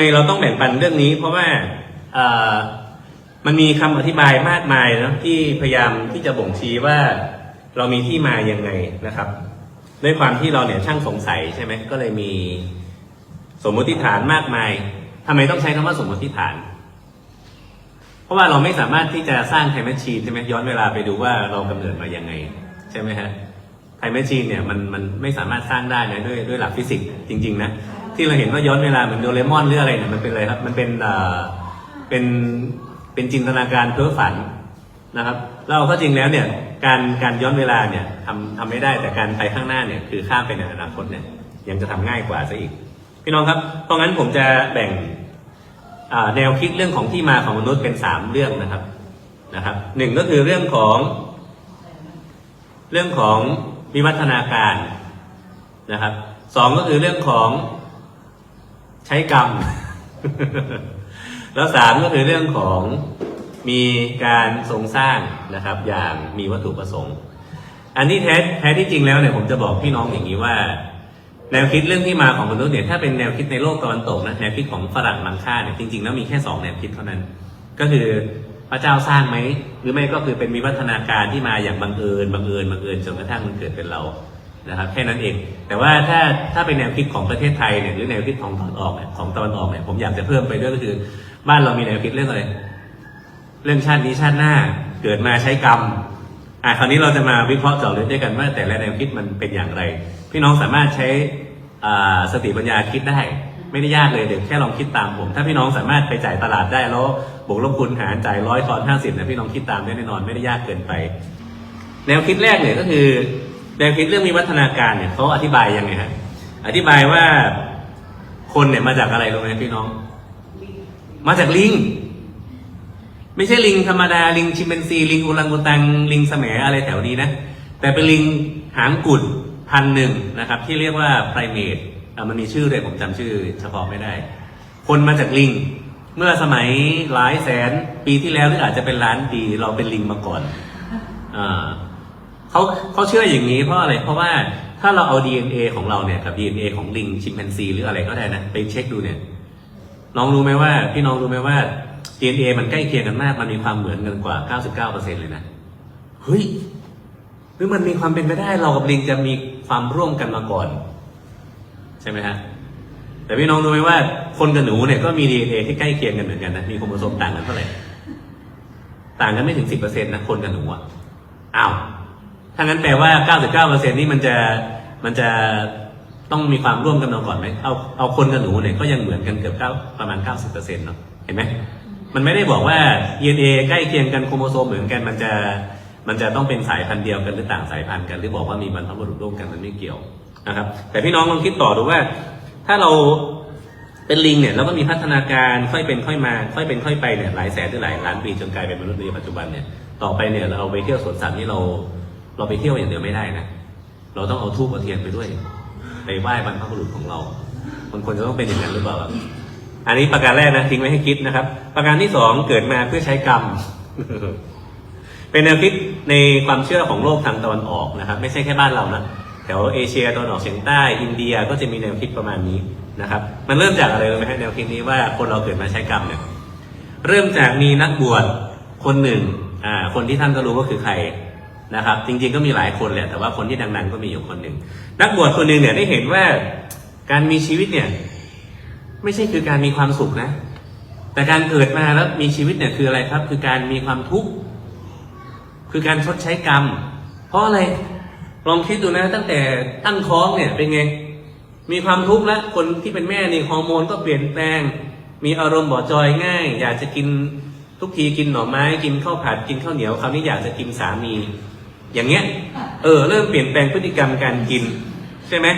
ทำไมเราต้องแบ่งปันเรื่องนี้ เพราะว่ามันมีคำอธิบายมากมายนะที่พยายามที่จะบ่งชี้ว่าเรามีที่มายังไงนะครับ ด้วยความที่เราเนี่ยช่างสงสัยใช่ไหมก็เลยมีสมมติฐานมากมายทำไมต้องใช้คำว่าสมมติฐาน เพราะว่าเราไม่สามารถที่จะสร้างไทม์แมชชีนใช่ไหมย้อนเวลาไปดูว่าเรากำเนิดมายังไง ใช่ไหมฮะไทม์แมชชีนเนี่ยมันมันไม่สามารถสร้างได้นะด้วยด้วยหลักฟิสิกส์จริง ๆ นะ ที่เราเห็นว่าย้อนเวลาเหมือนโดเรมอนหรืออะไรเนี่ยมันเป็นอะไรครับ มันเป็นเอ่อเป็นเป็นจินตนาการเพ้อฝันนะครับเราก็จริงแล้วเนี่ยการการย้อนเวลาเนี่ยทำทำไม่ได้แต่การไปข้างหน้าเนี่ยคือข้ามไปในอนาคตเนี่ยยังจะทำง่ายกว่าซะอีก พี่น้องครับเพราะงั้นผมจะแบ่งแนวคิดเรื่องของที่มาของมนุษย์เป็นสามเรื่องนะครับนะครับหนึ่งก็คือเรื่องของ เรื่องของวิวัฒนาการนะครับสองก็คือเรื่องของ ใช้กรรม แล้วสามก็คือเรื่องของมีการทรงสร้างนะครับ อย่างมีวัตถุประสงค์ อันนี้แท้แท้ที่จริงแล้วเนี่ยผมจะบอกพี่น้องอย่างนี้ว่า แนวคิดเรื่องที่มาของมนุษย์เนี่ยถ้าเป็นแนวคิดในโลกตะวันตกนะแนวคิดของฝรั่งบางชาเนี่ยจริงๆแล้วมีแค่สองแนวคิดเท่านั้น ก็คือพระเจ้าสร้างไหมหรือไม่ก็คือเป็นมีวัฒนาการที่มาอย่างบังเอิญบังเอิญบังเอิญจนกระทั่งมันเกิดเป็นเรา นะครับแค่นั้นเอง แต่ว่าถ้าถ้าเป็นแนวคิดของประเทศไทยเนี่ยหรือแนวคิดของตะวันออกเนี่ยของตะวันออกเนี่ยผมอยากจะเพิ่มไปด้วยก็คือ บ้านเรามีแนวคิดเรื่องอะไรเรื่องชาตินี้ชาติหน้าเกิดมาใช้กรรมอะคราวนี้เราจะมาวิเคราะห์เจาะลึกด้วยกันว่า แต่ละแนวคิดมันเป็นอย่างไร พี่น้องสามารถใช้สติปัญญาคิดได้ ไม่ได้ยากเลยเดี๋ยวแค่ลองคิดตามผม ถ้าพี่น้องสามารถไปจ่ายตลาดได้แล้วบวกลบคูณหารจ่ายร้อยทอนห้าสิบเนี่ยพี่น้องคิดตามได้แน่นอนไม่ได้ยากเกินไป แนวคิดแรกเนี่ยก็คือ แนวคิดเรื่องมีวัฒนาการเนี่ยเขาอธิบายยังไงฮะอธิบายว่าคนเนี่ยมาจากอะไรรู้ไหมพี่น้อง มาจากลิง ไม่ใช่ลิงธรรมดาลิงชิมเปนซีลิงอุรังอุตังลิงแสมอะไรแถวนี้นะ แต่เป็นลิงหางกุดพันหนึ่งนะครับ ที่เรียกว่าไพรเมตมันมีชื่อเลยผมจำชื่อเฉพาะไม่ได้ คนมาจากลิง เมื่อสมัยหลายแสนปีที่แล้วหรืออาจจะเป็นล้านปีเราเป็นลิงมาก่อนอ่า เขาเขาเชื่ออย่างนี้เพราะอะไร เพราะว่าถ้าเราเอา DNA ของเราเนี่ยกับ DNA ของลิงชิมแปนซีหรืออะไรก็ได้นะไปเช็คดูเนี่ย น้องรู้ไหมว่าพี่น้องรู้ไหมว่า DNA มันใกล้เคียงกันมาก มันมีความเหมือนกันกว่า 99%เลยนะเฮ้ยหรือมันมีความเป็นไปได้เรากับลิงจะมีความร่วมกันมาก่อน ใช่ไหมฮะแต่พี่น้องรู้ไหมว่า คนกับหนูเนี่ยก็มี DNA ที่ใกล้เคียงกันเหมือนกันนะมีโครโมโซมต่างกันเท่าไหร่ต่างกันไม่ถึง10%นะคนกับหนูอะอ้าว ถ้างั้นแปลว่า 99%นี่มันจะมันจะต้องมีความร่วมกันมาก่อนไหมเอาเอาคนกับหนูเนี่ยก็ยังเหมือนกันเกือบเก้าประมาณ 90%เนาะเห็นไหมมันไม่ได้บอกว่า DNA ใกล้เคียงกันโครโมโซมเหมือนกันมันจะมันจะต้องเป็นสายพันธุ์เดียวกันหรือต่างสายพันธุ์กัน หรือบอกว่ามีบรรพบุรุษร่วมกันมันไม่เกี่ยวนะครับ แต่พี่น้องลองคิดต่อดูว่า ถ้าเราเป็นลิงเนี่ยเราก็มีพัฒนาการค่อยเป็นค่อยมา ค่อยเป็นค่อยไปเนี่ยหลายแสนหรือหลายล้านปีจนกลายเป็นมนุษย์ในปัจจุบันเนี่ยต่อไปเนี่ยเราไปเที่ยวสวนสัตว์นี่เรา เราไปเที่ยวอย่างเดียวไม่ได้นะ เราต้องเอาทูบเอาเทียนไปด้วย ไปไหว้บรรพบุรุษของเรามันควรจะต้องเป็นอย่างนั้นหรือเปล่า อันนี้ประการแรกนะทิ้งไว้ให้คิดนะครับ ประการที่สองเกิดมาเพื่อใช้กรรม เป็นแนวคิดในความเชื่อของโลกทางตะวันออกนะครับ ไม่ใช่แค่บ้านเรานะแถวเอเชียตะวันออกเฉียงใต้อินเดียก็จะมีแนวคิดประมาณนี้นะครับ มันเริ่มจากอะไรรู้ไหมฮะแนวคิดนี้ว่าคนเราเกิดมาใช้กรรมเนี่ยเริ่มจากมีนักบวชคนหนึ่งอ่าคนที่ท่านก็รู้ก็คือใคร นะครับ จริงๆก็มีหลายคนแหละแต่ว่าคนที่ดังๆก็มีอยู่คนหนึ่งนักบวชคนหนึ่งเนี่ยได้เห็นว่าการมีชีวิตเนี่ย ไม่ใช่คือการมีความสุขนะ แต่การเกิดมาแล้วมีชีวิตเนี่ยคืออะไรครับ คือการมีความทุกข์คือการชดใช้กรรม เพราะอะไรลองคิดดูนะ ตั้งแต่ตั้งท้องเนี่ยเป็นไง มีความทุกข์แล้วคนที่เป็นแม่นี่ฮอร์โมนก็เปลี่ยนแปลง มีอารมณ์บ่อจอยง่าย อยากจะกินทุกทีกินหน่อไม้กินข้าวผัดกินข้าวเหนียวคราวนี้อยากจะกินสามี อย่างเงี้ย เออ เริ่มเปลี่ยนแปลงพฤติกรรมการกิน ใช่ไหม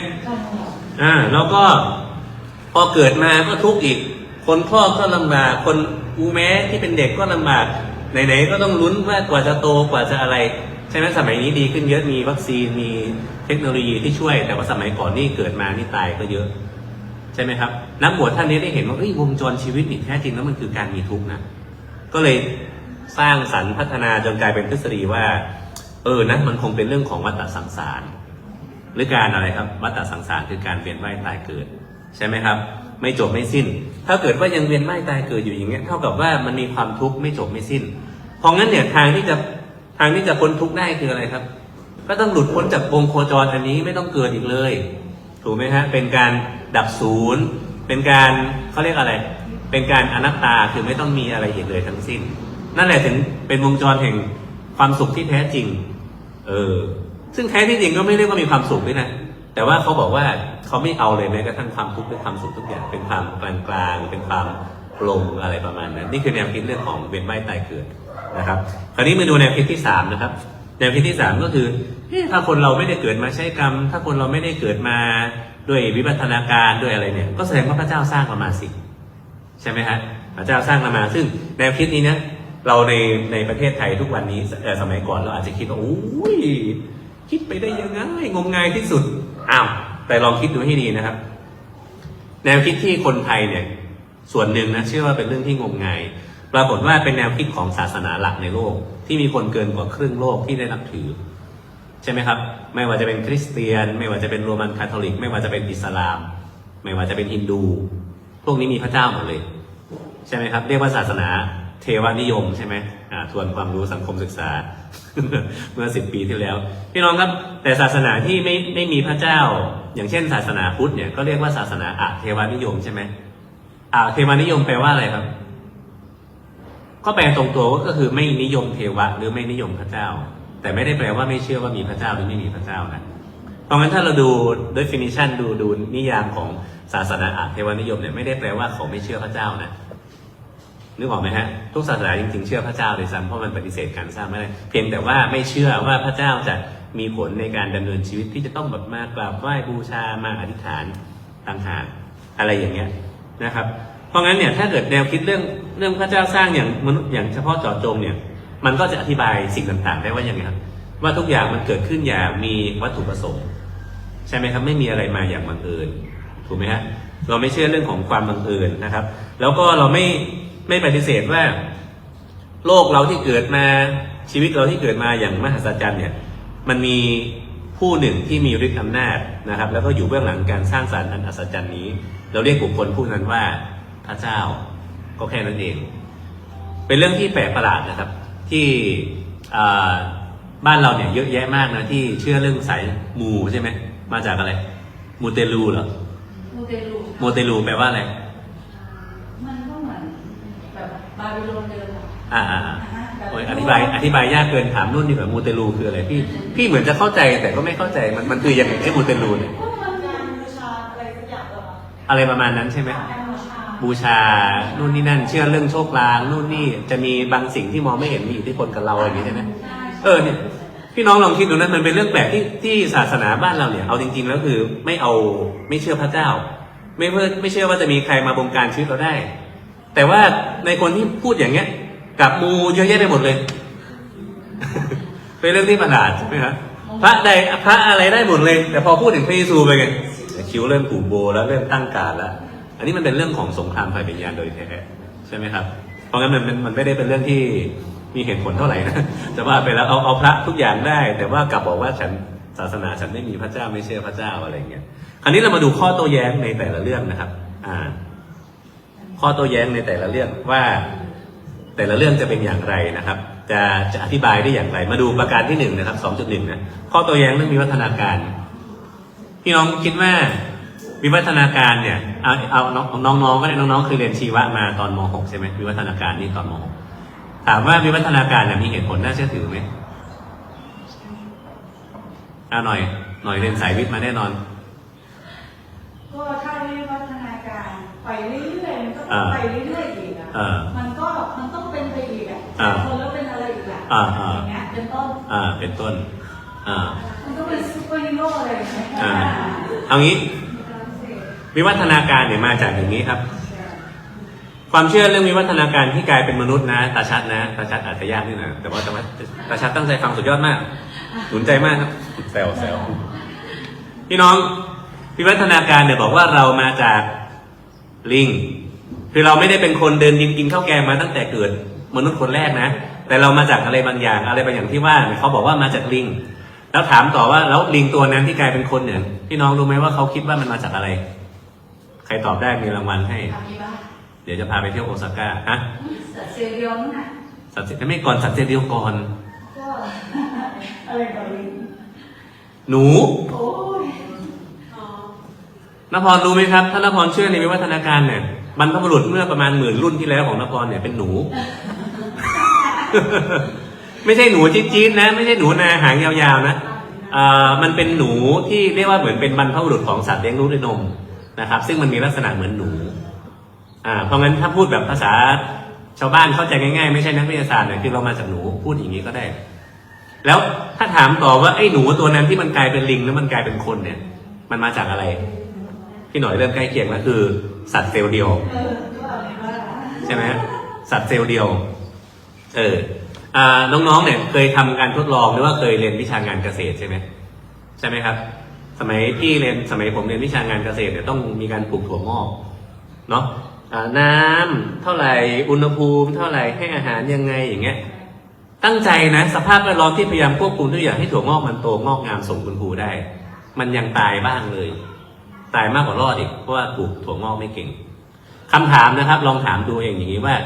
อ่าแล้วก็พอเกิดมาก็ทุกข์อีก คนคลอดก็ลำบากคนอูแม้ที่เป็นเด็กก็ลำบากไหนๆก็ต้องลุ้นว่ากว่าจะโตกว่าจะอะไร ใช่ไหมสมัยนี้ดีขึ้นเยอะมีวัคซีนมีเทคโนโลยีที่ช่วย แต่ว่าสมัยก่อนนี่เกิดมานี่ตายก็เยอะ ใช่ไหมครับ นักบวชท่านนี้ได้เห็นว่าเอ้ยวงจรชีวิตนี่แท้จริงแล้วมันคือการมีทุกข์นะก็เลยสร้างสรรค์พัฒนาจนกลายเป็นทฤษฎีว่า เออนะมันคงเป็นเรื่องของวัฏสังสาร หรือการอะไรครับ วัฏสังสารคือการเวียนว่ายตายเกิด ใช่ไหมครับ ไม่จบไม่สิ้น ถ้าเกิดว่ายังเวียนว่ายตายเกิดอยู่อย่างเงี้ย เท่ากับว่ามันมีความทุกข์ไม่จบไม่สิ้น เพราะงั้นเนี่ยทางที่จะทางที่จะพ้นทุกข์ได้คืออะไรครับ ก็ต้องหลุดพ้นจากวงโคจรอันนี้ไม่ต้องเกิดอีกเลย ถูกไหมฮะ เป็นการดับศูนย์ เป็นการเขาเรียกอะไร เป็นการอนัตตาคือไม่ต้องมีอะไรอีกเลยทั้งสิ้น นั่นแหละถึงเป็นวงจรแห่ง ความสุขที่แท้จริง เออ ซึ่งแท้ที่จริงก็ไม่เรียกว่ามีความสุขด้วยนะ แต่ว่าเขาบอกว่าเขาไม่เอาเลยแม้กระทั่งความทุกข์หรือความสุขทุกอย่าง เป็นความกลางกลางๆ เป็นความลงอะไรประมาณนั้น นี่คือแนวคิดเรื่องของเวียนว่ายตายเกิดนะครับ คราวนี้มาดูแนวคิดที่สามนะครับ แนวคิดที่สามก็คือถ้าคนเราไม่ได้เกิดมาใช้กรรม ถ้าคนเราไม่ได้เกิดมาด้วยวิวัฒนาการด้วยอะไรเนี่ย ก็แสดงว่าพระเจ้าสร้างเรามาสิ ใช่ไหมฮะพระเจ้าสร้างเรามา ซึ่งแนวคิดนี้นะ เราในในประเทศไทยทุกวันนี้เอ่อสมัยก่อนเราอาจจะคิดว่าโอ้ยคิดไปได้ยังไงงมงายที่สุดอ้าวแต่ลองคิดดูให้ดีนะครับ แนวคิดที่คนไทยเนี่ย ส่วนหนึ่งนะเชื่อว่าเป็นเรื่องที่งมงาย ปรากฏว่าเป็นแนวคิดของศาสนาหลักในโลก ที่มีคนเกินกว่าครึ่งโลกที่ได้นับถือ ใช่ไหมครับ ไม่ว่าจะเป็นคริสเตียน ไม่ว่าจะเป็นโรมันคาทอลิก ไม่ว่าจะเป็นอิสลาม ไม่ว่าจะเป็นฮินดู พวกนี้มีพระเจ้าหมดเลย ใช่ไหมครับ เรียกว่าศาสนา เทวานิยมใช่ไหมอ่าทวนความรู้สังคมศึกษา เมื่อสิบปีที่แล้ว พี่น้องครับ แต่ศาสนาที่ไม่ไม่มีพระเจ้า อย่างเช่น ศาสนาพุทธเนี่ยก็เรียกว่าศาสนาอะเทวานิยมใช่ไหมอะเทวานิยมแปลว่าอะไรครับ ก็แปลตรงตัวก็คือไม่นิยมเทวะ หรือไม่นิยมพระเจ้า แต่ไม่ได้แปลว่าไม่เชื่อว่ามีพระเจ้าหรือไม่มีพระเจ้านะเพราะงั้นถ้าเราดู definition ดูดูนิยามของศาสนาอะเทวานิยมเนี่ยไม่ได้แปลว่าเขาไม่เชื่อพระเจ้านะ นึกออกไหมฮะทุกศาสนาจริงๆเชื่อพระเจ้าเลยซ้ำเพราะมันปฏิเสธการสร้างไม่ได้เพียงแต่ว่าไม่เชื่อว่าพระเจ้าจะมีผลในการดำเนินชีวิตที่จะต้องแบบมากราบไหว้บูชามาอธิษฐานต่างหากอะไรอย่างเงี้ยนะครับ เพราะงั้นเนี่ยถ้าเกิดแนวคิดเรื่องเรื่องพระเจ้าสร้างอย่างมนุษย์อย่างเฉพาะเจาะจงเนี่ยมันก็จะอธิบายสิ่งต่างๆ ได้ว่าอย่างไงครับว่าทุกอย่างมันเกิดขึ้นอย่างมีวัตถุประสงค์ ใช่ไหมครับไม่มีอะไรมาอย่างบังเอิญถูกไหมฮะเราไม่เชื่อเรื่องของความบังเอิญนะครับ แล้วก็เราไม่ ไม่ปฏิเสธว่า โลกเราที่เกิดมาชีวิตเราที่เกิดมาอย่างมหัศจรรย์เนี่ย มันมีผู้หนึ่งที่มีฤทธิ์อำนาจนะครับ แล้วก็อยู่เบื้องหลังการสร้างสรรค์อันอัศจรรย์นี้ เราเรียกบุคคลผู้นั้นว่าพระเจ้าก็แค่นั้นเอง เป็นเรื่องที่แปลกประหลาดนะครับ ที่อ่าบ้านเราเนี่ยเยอะแยะมากนะที่เชื่อเรื่องสายมูใช่ไหมมาจากอะไรมูเตลูเหรอมูเตลูมูเตลูแปลว่าอะไร มันก็เหมือนแบบบาบิโลนเดิมอะอ่าอ่าอ่าอ่าฮะแบบโอ้ยอธิบายอธิบายยากเกินถามนุ่นดีกว่ามูเตลูคืออะไรพี่พี่เหมือนจะเข้าใจแต่ก็ไม่เข้าใจมันมันคือยังไงไอ้มูเตลูเนี่ยก็มันการบูชาอะไรสักอย่างเหรออะไรประมาณนั้นใช่ไหม การบูชาบูชานู่นนี่นั่น เชื่อเรื่องโชคลางนู่นนี่จะมีบางสิ่งที่มองไม่เห็นมีอิทธิพลกับเราอะไรอย่างนี้ใช่ไหมใช่เออเนี่ยพี่น้องลองคิดดูนะมันเป็นเรื่องแปลกที่ที่ศาสนาบ้านเราเนี่ยเอาจริง ๆ แล้วคือไม่เอาไม่เชื่อพระเจ้า ไม่เพื่อไม่เชื่อว่าจะมีใครมาบงการชีวิตเราได้ แต่ว่าในคนที่พูดอย่างเงี้ยกลับมูเยอะแยะไปหมดเลย เป็นเรื่องที่ประหลาดใช่ไหมครับพระใดพระอะไรได้หมดเลย แต่พอพูดถึงพระเยซูไปไงคิ้วเริ่มผูกโบแล้วเริ่มตั้งการแล้ว อันนี้มันเป็นเรื่องของสงครามฝ่ายวิญญาณโดยแท้ใช่ไหมครับ เพราะงั้นมันมันไม่ได้เป็นเรื่องที่มีเหตุผลเท่าไหร่นะจะว่าไปแล้วเอาเอาพระทุกอย่างได้ แต่ว่ากลับบอกว่าฉันศาสนาฉันไม่มีพระเจ้าไม่เชื่อพระเจ้าอะไรเงี้ย คราวนี้เรามาดูข้อโต้แย้งในแต่ละเรื่องนะครับ อ่า ข้อโต้แย้งในแต่ละเรื่องว่าแต่ละเรื่องจะเป็นอย่างไรนะครับ จะจะอธิบายได้อย่างไร มาดูประการที่หนึ่งนะครับสองจุดหนึ่งนะข้อโต้แย้งเรื่องวิวัฒนาการ พี่น้องคิดว่าวิวัฒนาการเนี่ยเอาเอาน้องน้องๆก็ได้น้องๆคือเรียนชีวะมาตอนม .6 ใช่ไหมวิวัฒนาการนี่ตอนม .6 ถามว่าวิวัฒนาการเนี่ยมีเหตุผลน่าเชื่อถือไหมเอาหน่อยหน่อยเรียนสายวิทย์มาแน่นอน ก็ถ้าวิวัฒน ไปเรื่อยๆมันก็ต้ออ่างไปเรื่อยๆอีกอะอ่ามันก็มันต้องเป็นไปอีกอะอ่าคนแล้วเป็นอะไรอีกอะอ่าอ่า อย่างเงี้ยเป็นต้นอ่า เป็นต้น อ่า มันก็เป็นซูเปอร์ฮีโร่อะไรอย่างเงี้ยอ่า เอางี้ วิวัฒนาการเนี่ยมาจากอย่างนี้ครับ ความเชื่อเรื่องวิวัฒนาการที่กลายเป็นมนุษย์นะ ตาชัดนะ ตาชัดอาจจะยากนิดหน่อยแต่ว่าแต่ว่าตาชัดตั้งใจฟังสุดยอดมาก หนุนใจมากครับแซวแซวพี่น้อง วิวัฒนาการเนี่ยบอกว่าเรามาจาก ลิง คือเราไม่ได้เป็นคนเดินดินกินข้าวแกงมาตั้งแต่เกิดมนุษย์คนแรกนะ แต่เรามาจากอะไรบางอย่างอะไรบางอย่างที่ว่าเนี่ยเขาบอกว่ามาจากลิง แล้วถามต่อว่าแล้วลิงตัวนั้นที่กลายเป็นคนเนี่ยพี่น้องรู้ไหมว่าเขาคิดว่ามันมาจากอะไร ใครรตอบได้มีรางวัลให้ทำที่บ้านเดี๋ยวจะพาไปเที่ยวโอซาก้าฮะสัตว์เซลล์เดียวนั่นน่ะสัตว์เสร็จไม่ก่อนสัตว์เซลล์เดียวก่อนก็อะไรกับลิงหนูโอ้ยอ๋อน พรรู้ไหมครับถ้านพรเชื่อในวิวัฒนาการเนี่ยบรรพบุรุษเมื่อประมาณหมื่นรุ่นที่แล้วของนพรเนี่ยเป็นหนู ไม่ใช่หนูจี๊ดๆนะ ไม่ใช่หนูนาหางยาวๆนะมันเป็นหนูที่เรียกว่าเหมือนเป็นบรรพบุรุษของสัตว์เลี้ยงลูกด้วยนมนะครับ ซึ่งมันมีลักษณะเหมือนหนูอ่าเพราะงั้นถ้าพูดแบบภาษาชาวบ้านเข้าใจง่ายๆ ไม่ใช่นักวิทยาศาสตร์เนี่ยคือเรามาจากหนูพูดอย่างนี้ก็ได้ แล้วถ้าถามต่อว่าไอ้หนูตัวนั้นที่มันกลายเป็นลิงแล้วมันกลายเป็นคนเนี่ย มันมาจากอะไร พี่หน่อยเริ่มใกล้เคียงแล้วคือ สัตว์เซลล์เดียว ใช่ไหมสัตว์เซลล์เดียว เอออ่าน้องๆเนี่ยเคยทำการทดลองหรือว่าเคยเรียนวิชางานเกษตรใช่ไหมใช่ไหมครับ สมัยพี่เรียนสมัยผมเรียนวิชางานเกษตรเนี่ยต้องมีการปลูกถั่วงอกเนาะน้ำเท่าไหร่อุณหภูมิ เท่าไหร่ให้อาหารยังไงอย่างเงี้ย ตั้งใจนะสภาพแวดล้อมที่พยายามควบคุมทุกอย่างให้ถั่วงอกมันโตงอกงามสมคุณครูได้ มันยังตายบ้างเลย ตายมากกว่ารอดอีกเพราะว่าปลูกถั่วงอกไม่เก่งคำถามนะครับ ลองถามดูเองอย่างนี้ว่า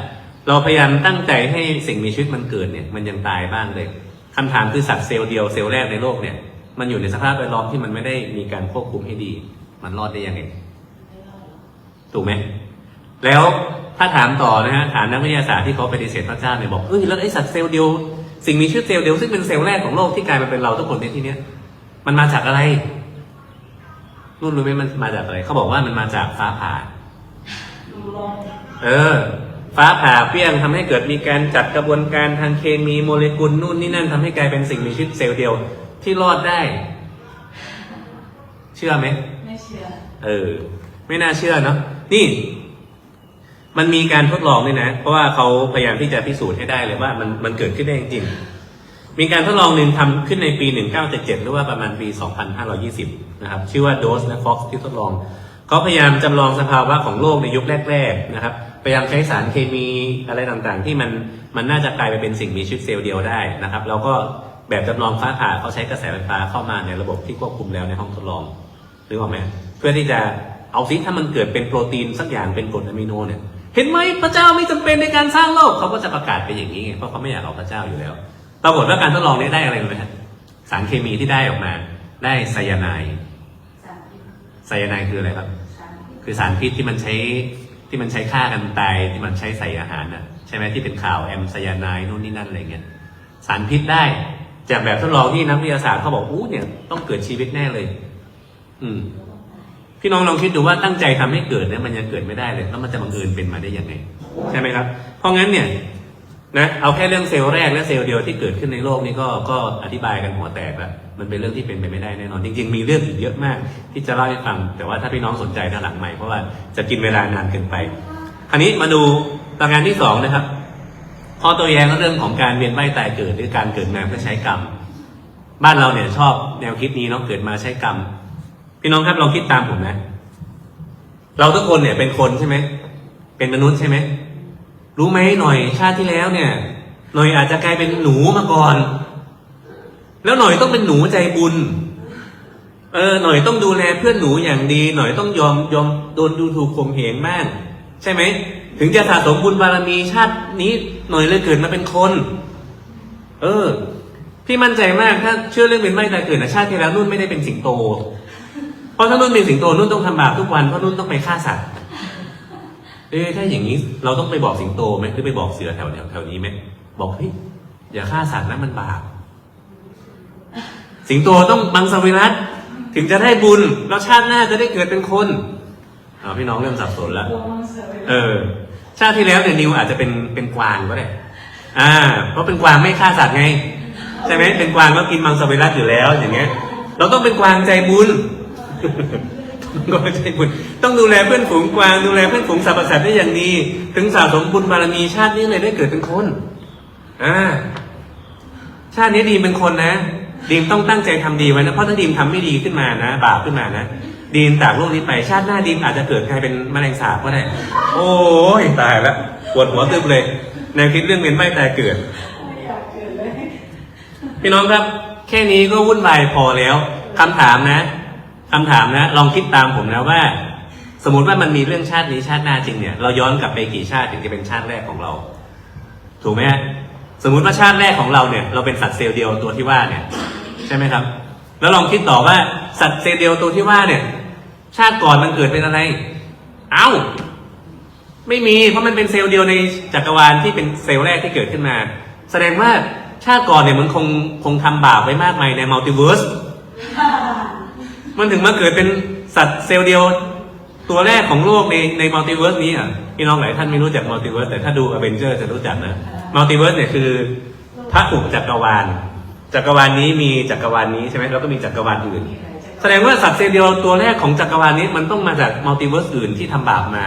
เราพยายามตั้งใจให้สิ่งมีชีวิตมันเกิดเนี่ย มันยังตายบ้างเลยคำถามคือสัตว์เซลล์เดียวเซลล์แรกในโลกเนี่ย มันอยู่ในสภาพแวดล้อมที่มันไม่ได้มีการควบคุมให้ดี มันรอดได้ยังไงถูกไหมแล้วถ้าถามต่อนะฮะถามนักวิทยาศาสตร์ที่เขาปฏิเสธพระเจ้าเนี่ยบอกเอ้ยแล้วไอ้สัตว์เซลล์เดียวสิ่งมีชีวิตเซลล์เดียวซึ่งเป็นเซลล์แรกของโลกที่กลายมาเป็นเราทุกคนในที่เนี้ยมันมาจากอะไร รุ่นรู้ไหมมันมาจากอะไรเขาบอกว่ามันมาจากฟ้าผ่าดูลองเออ ฟ้าผ่าเปรี้ยงทำให้เกิดมีการจัดกระบวนการทางเคมีโมเลกุลนู่นนี่นั่นทำให้กลายเป็นสิ่งมีชีวิตเซลล์เดียว ที่รอดได้ เชื่อไหมไม่เชื่อ เออ ไม่น่าเชื่อเนาะนี่ มันมีการทดลองด้วยนะ เพราะว่าเขาพยายามที่จะพิสูจน์ให้ได้เลยว่ามันมันเกิดขึ้นได้จริงๆ มีการทดลองหนึ่งทำขึ้นในปี 1977 หรือว่าประมาณปี 2520 นะครับ ชื่อว่าโดสและฟ็อกที่ทดลอง เขาพยายามจำลองสภาวะของโลกในยุคแรก ๆ นะครับ พยายามใช้สารเคมีอะไรต่างๆ ที่มันมันน่าจะกลายไปเป็นสิ่งมีชีวิตเซลล์เดียวได้นะครับ แล้วก็แบบจำลองฟ้าผ่าเขาใช้กระแสไฟฟ้าเข้ามาในระบบที่ควบคุมแล้วในห้องทดลองนึกออกไหมเพื่อที่จะเอาซิถ้ามันเกิดเป็นโปรตีนสักอย่างเป็นกรดอะมิโนเนี่ยเห็นไหมพระเจ้าไม่จำเป็นในการสร้างโลกเขาก็จะประกาศไปอย่างนี้ไงเพราะเขาไม่อยากเอาพระเจ้าอยู่แล้ว ปรากฏว่าการทดลองนี้ได้อะไรรู้ไหมฮะสารเคมีที่ได้ออกมา ได้ไซยาไนด์สามพิษไซยาไนด์คืออะไรครับสามพิษคือสารพิษที่มันใช้ที่มันใช้ฆ่ากันตายที่มันใช้ใส่อาหารน่ะใช่ไหมที่เป็นข่าวแอมไซยาไนด์นู่นนี่นั่นอะไรเงี้ยสารพิษได้จากแบบทดลองที่นักวิทยาศาสตร์เขาบอกอู้เนี่ยต้องเกิดชีวิตแน่เลย อืมพี่น้องลองคิดดูว่าตั้งใจทำให้เกิดเนี่ยมันยังเกิดไม่ได้เลย แล้วมันจะบังเอิญเป็นมาได้ยังไง ใช่ไหมครับ เพราะงั้นเนี่ย นะเอาแค่เรื่องเซลล์แรกและเซลล์เดียวที่เกิดขึ้นในโลกนี้ก็ก็อธิบายกันหัวแตกแล้วมันเป็นเรื่องที่เป็นไปไม่ได้แน่นอน จริง ๆ มีเรื่องอีกเยอะมาก ที่จะเล่าให้ฟัง แต่ว่าถ้าพี่น้องสนใจด้านหลังใหม่เพราะว่าจะกินเวลานานเกินไป คราวนี้มาดูประการที่สองนะครับข้อตัวแย้งเรื่องของการเวียนว่ายตายเกิดหรือการเกิดมาเพื่อใช้กรรม บ้านเราเนี่ยชอบแนวคิดนี้เนาะเกิดมาใช้กรรม พี่น้องครับลองคิดตามผมนะ เราทุกคนเนี่ยเป็นคนใช่ไหมเป็นมนุษย์ใช่ไหม รู้ไหมหน่อยชาติที่แล้วเนี่ย หน่อยอาจจะกลายเป็นหนูมาก่อน แล้วหน่อยต้องเป็นหนูใจบุญ เออหน่อยต้องดูแลเพื่อนหนูอย่างดี หน่อยต้องยอมยอมโดนดูถูกข่มเหงบ้างใช่ไหมถึงจะสะสมบุญบารมีชาตินี้ หน่อยเลยเกิดมาเป็นคน เออ พี่มั่นใจมากถ้าเชื่อเรื่องเป็นไม่ตายเกิดนะชาติที่แล้วนุ่นไม่ได้เป็นสิงโต เพราะถ้านุ่นเป็นสิงโตนุ่นต้องทำบาปทุกวันเพราะนุ่นต้องไปฆ่าสัตว์ เอ๊ะถ้าอย่างนี้เราต้องไปบอกสิงโตไหมหรือไปบอกเสือแถวแถวแถวนี้ไหมบอกเฮ้ยอย่าฆ่าสัตว์นะมันบาปสิงโตต้องบังสวิรัตถึงจะได้บุญแล้วชาติหน้าจะได้เกิดเป็นคนเอาพี่น้องเริ่มสับสนแล้ววงมังเสือไปเออ ชาติที่แล้วเนี่ยนิวอาจจะเป็นเป็นกวางก็ได้ อ่า เพราะเป็นกวางไม่ฆ่าสัตว์ไง ใช่ไหมเป็นกวางก็กินมังสวิรัตอยู่แล้วอย่างเงี้ย เราต้องเป็นกวางใจบุญ กวางใจบุญต้องดูแลเพื่อนฝูงกวาง ดูแลเพื่อนฝูงสรรพสัตว์ได้อย่างดีถึงสะสมบุญบารมีชาตินี้เลยได้เกิดเป็นคนอ่าชาตินี้ดีมเป็นคนนะดีมต้องตั้งใจทำดีไว้นะเพราะถ้าดีมทำไม่ดีขึ้นมานะบาปขึ้นมานะดีมจากโลกนี้ไปชาติหน้าดีมอาจจะเกิดกลายเป็นแมลงสาบก็ได้โอ้ยตายละปวดหัวตึบเลยแนวคิดเรื่องเวียนไม่ตายเกิดไม่อยากเกิดพี่น้องครับ แค่นี้ก็วุ่นวายพอแล้วคำถามนะ คำถามนะ ลองคิดตามผมนะว่า สมมติว่ามันมีเรื่องชาตินี้ชาติหน้าจริงเนี่ย เราย้อนกลับไปกี่ชาติถึงจะเป็นชาติแรกของเรา ถูกไหมฮะสมมุติว่าชาติแรกของเราเนี่ย เราเป็นสัตว์เซลล์เดียวตัวที่ว่าเนี่ย ใช่ไหมครับ แล้วลองคิดต่อว่าสัตว์เซลล์เดียวตัวที่ว่าเนี่ย ชาติก่อนมันเกิดเป็นอะไร เอ้า ไม่มี เพราะมันเป็นเซลล์เดียวในจักรวาลที่เป็นเซลล์แรกที่เกิดขึ้นมา แสดงว่าชาติก่อนเนี่ยมันคงคงทำบาปไว้มากมายในมัลติเวิร์ส มันถึงมาเกิดเป็นสัตว์เซลล์เดียว ตัวแรกของโลกในในมัลติเวิร์สนี้อะพี่น้องหลายท่านไม่รู้จักมัลติเวิร์สแต่ถ้าดูอเวนเจอร์จะรู้จักนะมัลติเวิร์สเนี่ยคือพระอุปจักรวาล จักรวาลนี้มีจักรวาลนี้ใช่ไหมแล้วก็มีจักรวาลอื่น แสดงว่าสัตว์เซลล์เดียวตัวแรกของจักรวาลนี้มันต้องมาจากมัลติเวิร์สอื่นที่ทำบาปมา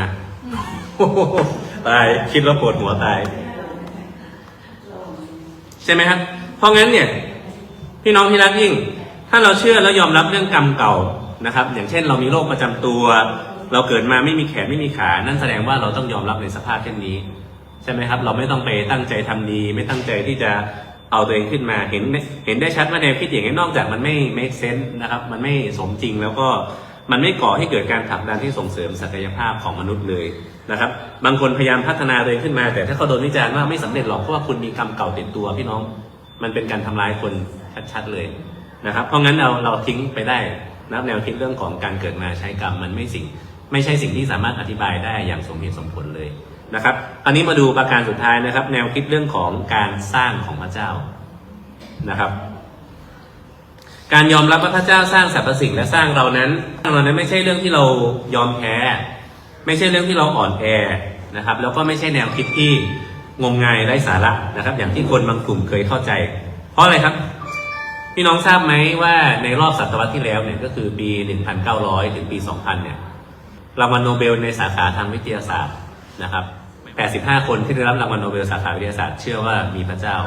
ตายคิดแล้วปวดหัวตาย ใช่ไหมครับเพราะงั้นเนี่ย พี่น้องที่รักยิ่ง ถ้าเราเชื่อแล้วยอมรับเรื่องกรรมเก่านะครับ อย่างเช่น เรามีโรคประจำตัว เราเกิดมาไม่มีแขนไม่มีขา นั่นแสดงว่าเราต้องยอมรับในสภาพเช่นนี้ ใช่ไหมครับ เราไม่ต้องไปตั้งใจทำดี ไม่ตั้งใจที่จะเอาตัวเองขึ้นมา เห็นเห็นได้ชัดว่าแนวคิดอย่างนี้นอกจากมันไม่ make sense นะครับ มันไม่สมจริงแล้วก็มันไม่ก่อให้เกิดการผลักดันที่ส่งเสริมศักยภาพของมนุษย์เลยนะครับ บางคนพยายามพัฒนาตัวเองขึ้นมา แต่ถ้าเขาโดนวิจารณ์ว่าไม่สำเร็จหรอกเพราะว่าคุณมีกรรมเก่าติดตัวพี่น้อง มันเป็นการทำลายคนชัดๆเลย นะครับ เพราะงั้นเราเราทิ้งไปได้นะแนวคิดเรื่องของการเกิดมาใช้กรรมมันไม่สิ่ง ไม่ใช่สิ่งที่สามารถอธิบายได้อย่างสมเหตุสมผลเลยนะครับอันนี้มาดูประการสุดท้ายนะครับ แนวคิดเรื่องของการสร้างของพระเจ้านะครับการยอมรับว่าพระเจ้าสร้างสรรพสิ่งและสร้างเรานั้นเรานั้นไม่ใช่เรื่องที่เรายอมแพ้ ไม่ใช่เรื่องที่เราอ่อนแอนะครับ แล้วก็ไม่ใช่แนวคิดที่งมงายไร้สาระนะครับ อย่างที่คนบางกลุ่มเคยเข้าใจ เพราะอะไรครับ พี่น้องทราบไหมว่าในรอบศตวรรษที่แล้วเนี่ยก็คือปี 1900 ถึงปี 2000 เนี่ยรางวัลโนเบลในสาขาทางวิทยาศาสตร์นะครับ 85 คนที่ได้รับรางวัลโนเบลสาขาวิทยาศาสตร์เชื่อว่ามีพระเจ้า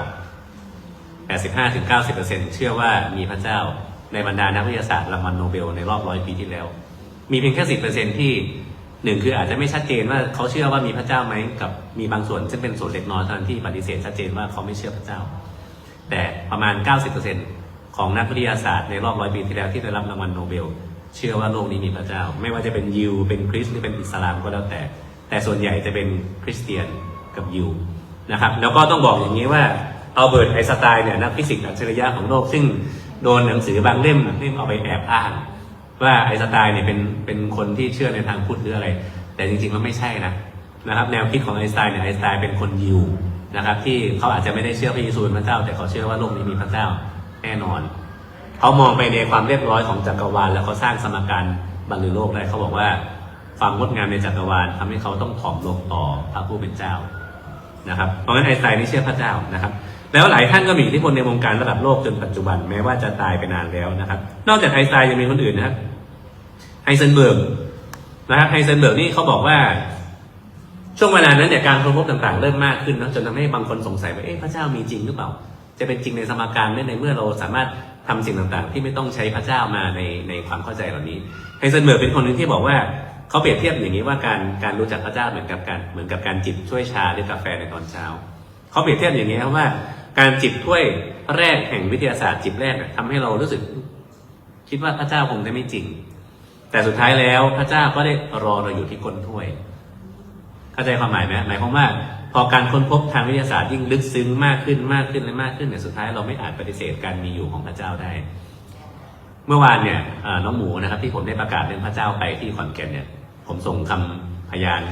85 ถึง 90 เชื่อว่ามีพระเจ้าในบรรดานักวิทยาศาสตร์รางวัลโนเบลในรอบร้อยปีที่แล้ว มีเพียงแค่ 10 ที่หนึ่งคืออาจจะไม่ชัดเจนว่าเขาเชื่อว่ามีพระเจ้าไหมกับมีบางส่วนซึ่งเป็นส่วนเล็กน้อยเท่านั้นที่ปฏิเสธชัดเจนว่าเขาไม่เชื่อพระเจ้า แต่ประมาณ 90% ของนักวิทยาศาสตร์ในรอบร้อยปีที่แล้วที่ได้รับรางวัลโนเบล เชื่อว่าโลกนี้มีพระเจ้า ไม่ว่าจะเป็นยิวเป็นคริสต์หรือเป็นอิสลามก็แล้วแต่ แต่ส่วนใหญ่จะเป็นคริสเตียนกับยิวนะครับแล้วก็ต้องบอกอย่างนี้ว่าอัลเบิร์ตไอน์สไตน์เนี่ยนักฟิสิกส์อัจฉริยะของโลก ซึ่งโดนหนังสือบางเล่มเล่มเอาไปแอบอ้างว่าไอน์สไตน์เนี่ยเป็นเป็นคนที่เชื่อในทางพุทธหรืออะไร แต่จริงๆแล้วไม่ใช่นะนะครับแนวคิดของไอน์สไตน์เนี่ยไอน์สไตน์เป็นคนยิวนะครับที่เขาอาจจะไม่ได้เชื่อพระเยซูเป็นพระเจ้า แต่เขาเชื่อว่าโลกนี้มีพระเจ้า แน่นอน เขามองไปในความเรียบร้อยของจักรวาล แล้วเขาสร้างสมการบรรลือโลกได้เขาบอกว่า ความงดงามในจักรวาลทำให้เขาต้องถ่อมลงต่อพระผู้เป็นเจ้านะครับ เพราะงั้นไอน์สไตน์นี่เชื่อพระเจ้านะครับ แล้วหลายท่านก็มีอิทธิพลในวงการระดับโลกจนปัจจุบันแม้ว่าจะตายไปนานแล้วนะครับ นอกจากไอน์สไตน์ยังมีคนอื่นนะครับไฮเซนเบิร์กนะครับไฮเซนเบิร์กนี่เขาบอกว่าช่วงเวลานั้นเนี่ยการค้นพบต่างๆ เริ่มมากขึ้นนะจนทำให้บางคนสงสัยว่าเอ๊ะพระเจ้ามีจริงหรือเปล่า จะเป็นจริงในสมการได้ในเมื่อเราสามารถทำสิ่งต่างๆ ที่ไม่ต้องใช้พระเจ้ามาในในความเข้าใจเหล่านี้ไฮเซนเบิร์กเป็นคนหนึ่งที่บอกว่าเขาเปรียบเทียบอย่างนี้ว่าการการรู้จักพระเจ้าเหมือนกับการเหมือนกับการจิบช่วยชาหรือกาแฟในตอนเช้าเขาเปรียบเทียบอย่างนี้ครับว่าการจิบถ้วยแรกแห่งวิทยาศาสตร์จิบแรกเนี่ยทำให้เรารู้สึก คิดว่าพระเจ้าคงจะไม่จริง แต่สุดท้ายแล้วพระเจ้าก็ได้รอเราอยู่ที่ก้นถ้วย เข้าใจความหมายไหมหมายความว่า พอการค้นพบทางวิทยาศาสตร์ยิ่งลึกซึ้งมากขึ้นมากขึ้นและมากขึ้นเนี่ยสุดท้ายเราไม่อาจปฏิเสธการมีอยู่ของพระเจ้าได้ เมื่อวานเนี่ยน้องหมูนะครับที่ผมได้ประกาศเรื่องพระเจ้าไปที่ขอนแก่นเนี่ย ผมส่งคำพยาน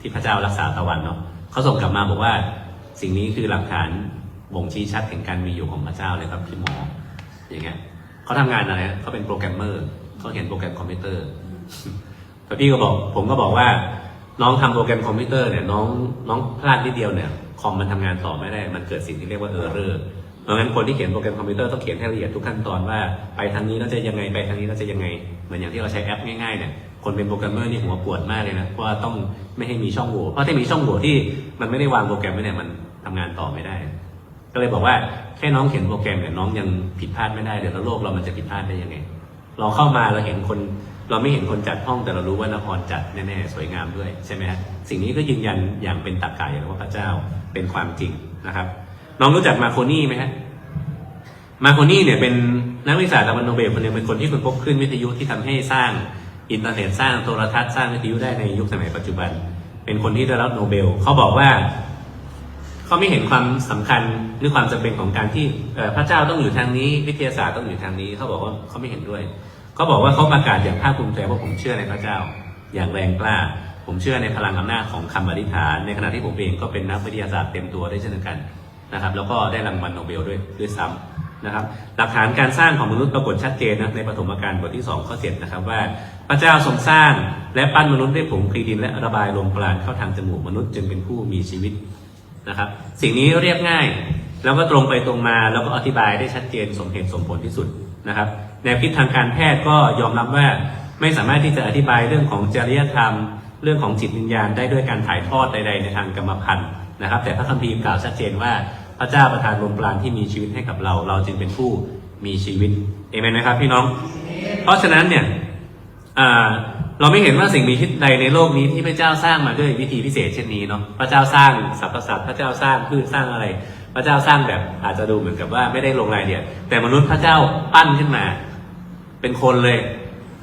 ที่พระเจ้ารักษาตะวันเนาะเขาส่งกลับมาบอกว่าสิ่งนี้คือหลักฐานบ่งชี้ชัดถึงการมีอยู่ของพระเจ้าเลยครับพี่หมอ อย่างเงี้ยเขาทำงานอะไรนะเขาเป็นโปรแกรมเมอร์เขาเขียนโปรแกรมคอมพิวเตอร์แต่พี่ก็บอก ผมก็บอกว่า น้องทำโปรแกรมคอมพิวเตอร์เนี่ยน้องน้องพลาดนิดเดียวเนี่ยคอมมันทำงานต่อไม่ได้ มันเกิดสิ่งที่เรียกว่าเออร์เรอร์เพราะงั้นคนที่เขียนโปรแกรมคอมพิวเตอร์ต้องเขียนให้ละเอียดทุกขั้นตอนว่าไปทางนี้แล้วจะยังไงไปทางนี้แล้วจะยังไงเหมือนอย่างที่เราใช้แอปง่ายๆเนี่ยคนเป็นโปรแกรมเมอร์นี่หัวปวดมากเลยนะเพราะว่าต้องไม่ให้มีช่องโหว่เพราะถ้ามีช่องโหว่ที่มันไม่ได้วางโปรแกรมไว้เนี่ยมันทำงานต่อไม่ได้ ก็เลยบอกว่าแค่น้องเขียนโปรแกรมเนี่ยน้องยังผิดพลาดไม่ได้เดี๋ยวแล้วโลกเรามันจะผิดพลาดได้ยังไง เราเข้ามาเราเห็นคน เราไม่เห็นคนจัดห้องแต่เรารู้ว่านครจัดแน่ๆสวยงามด้วยใช่ไหมฮะสิ่งนี้ก็ยืนยันอย่างเป็นตรรกะอย่างว่าพระเจ้าเป็นความจริงนะครับ น้องรู้จักมาโคนี่ไหมฮะมาโคนี่เนี่ยเป็นนักวิทยาศาสตร์รางวัลโนเบลคนหนึงเป็นคนที่ค้นพบคลื่นวิทยุที่ทำให้สร้างอินเทอร์เน็ตสร้างโทรทัศน์สร้างวิทยุได้ในยุคสมัยปัจจุบัน เป็นคนที่ได้รับโนเบล เขาบอกว่า เขาไม่เห็นความสำคัญหรือความจำเป็นของการที่พระเจ้าต้องอยู่ทางนี้ วิทยาศาสตร์ต้องอยู่ทางนี้ เขาบอกว่าเขาไม่เห็นด้วย เขาบอกว่าเขาประกาศอย่างภาคภูมิใจว่าผมเชื่อในพระเจ้า อย่างแรงกล้า ผมเชื่อในพลังอำนาจของคำอธิษฐาน ในขณะที่ผมเองก็เป็นนักวิทยาศาสตร์เต็มตัวได้เช่นกันนะครับ แล้วก็ได้รางวัลโนเบลด้วยด้วยซ้ำนะครับ หลักฐานการสร้างของมนุษย์ปรากฏชัดเจนนะในปฐมกาลบทที่2ข้อ7นะครับว่าพระเจ้าทรงสร้างและปั้นมนุษย์ด้วยผงคลีดินและระบายลมปราณเข้าทางจมูกมนุษย์จึงเป็นผู้มีชีวิตนะครับ สิ่งนี้เรียบง่ายแล้วก็ตรงไปตรงมาแล้วก็อธิบายได้ชัดเจนสมเหตุสมผลที่สุดนะครับ แนวคิดทางการแพทย์ก็ยอมรับว่าไม่สามารถที่จะอธิบายเรื่องของจริยธรรม เรื่องของจิตวิญญาณได้ด้วยการถ่ายทอดใด ๆ ในทางกรรมพันธุ์นะครับ แต่พระคัมภีร์กล่าวชัดเจนว่าพระเจ้าประทานลมปราณที่มีชีวิตให้กับเรา เราจึงเป็นผู้มีชีวิตเอเมนไหมครับพี่น้อง เพราะฉะนั้นเนี่ยเราไม่เห็นว่าสิ่งมีชีวิตใดในโลกนี้ที่พระเจ้าสร้างมาด้วยวิธีพิเศษเช่นนี้เนาะพระเจ้าสร้างสรรพสัตว์พระเจ้าสร้างพืชสร้างอะไร พระเจ้าสร้างแบบอาจจะดูเหมือนกับว่าไม่ได้ลงรายละเอียดแต่มนุษย์พระเจ้าปั้นขึ้นมา เป็นคนเลย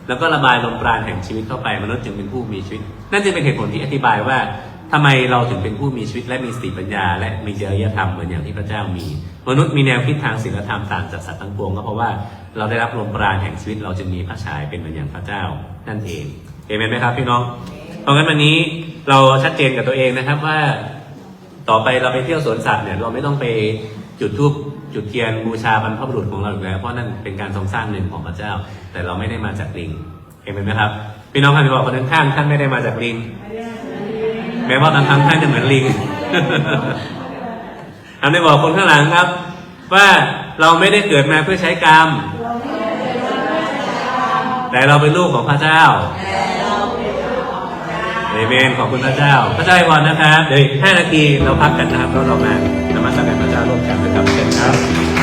แล้วก็ระบายลมปราณแห่งชีวิตเข้าไปมนุษย์จึงเป็นผู้มีชีวิต นั่นจึงเป็นเหตุผลที่อธิบายว่าทำไมเราถึงเป็นผู้มีชีวิตและมีสติปัญญา และมีจริยธรรมเหมือนอย่างที่พระเจ้ามี มนุษย์มีแนวคิดทางศีลธรรมต่างจากสัตว์ทั้งปวงก็เพราะว่าเราได้รับลมปราณแห่งชีวิต เราจึงมีพระฉายเป็นเหมือนอย่างพระเจ้า นั่นเองเห็นไหมครับพี่น้อง เพราะงั้นวันนี้เราชัดเจนกับตัวเองนะครับว่า ต่อไปเราไปเที่ยวสวนสัตว์เนี่ยเราไม่ต้องไปจุดธูป จุดเทียนบูชาบรรพบุรุษของเราอีกแล้วเพราะนั่นเป็นการทรงสร้างหนึ่งของพระเจ้า แต่เราไม่ได้มาจากลิงเห็นไหมครับพี่น้องท่านบอกคนข้างท่านไม่ได้มาจากลิงแม้ว่าบางครั้งท่านจะเหมือนลิงอันได้บอกคนข้างหลังครับ ว่าเราไม่ได้เกิดมาเพื่อใช้กรรม แต่เราเป็นลูกของพระเจ้า เอเมนขอบคุณพระเจ้า พระเจ้าอวยพรนะครับ เดี๋ยวอีกห้านาทีเราพักกันนะครับแล้วเรามานมัสการพระเจ้าร่วมกันนะครับเชิญครับ